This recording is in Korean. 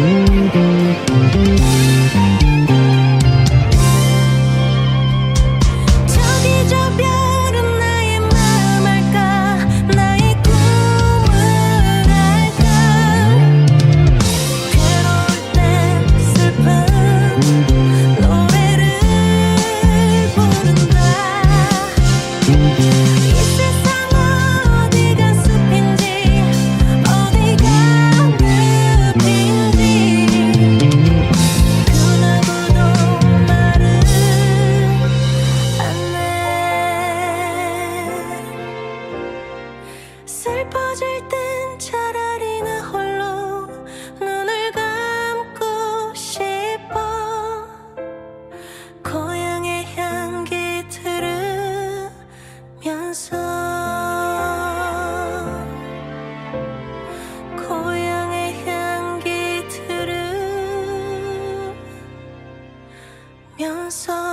Mm-hmm. 꺼질 땐 차라리 나 홀로 눈을 감고 싶어. 고향의 향기 들으면서 고향의 향기 들으면서